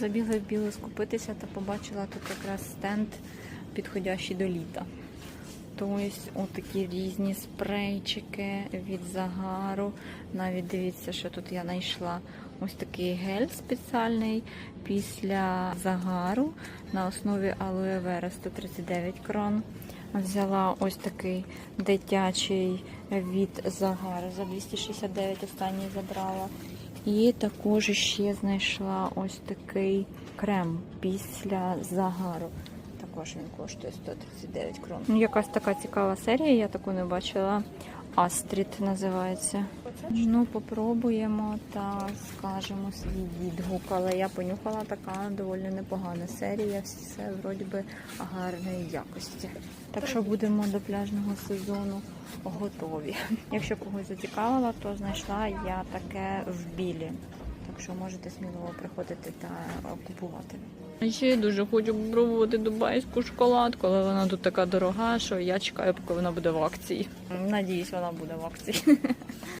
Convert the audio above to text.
Забігла в білу скупитися та побачила тут якраз стенд, підходящий до літа. Тобто отакі різні спрейчики від загару. Навіть дивіться, що тут я знайшла. Ось такий гель спеціальний після загару на основі алоe вера 139 крон. Взяла ось такий дитячий від загару за 269 останній забрала. І також ще знайшла ось такий крем після загару. Також він коштує 139 крон. Ну, Якась така цікава серія, я таку не бачила. Астрід називається. Ну, попробуємо та скажемо свій відгук. Але я понюхала така доволі непогана серія. Все вроді би гарної якості. Так що будемо до пляжного сезону готові. Якщо когось зацікавила, то знайшла я таке в білі. Так що можете сміливо приходити та купувати. Ще я дуже хочу спробувати дубайську шоколадку, але вона тут така дорога, що я чекаю, поки вона буде в акції. Надіюсь, вона буде в акції.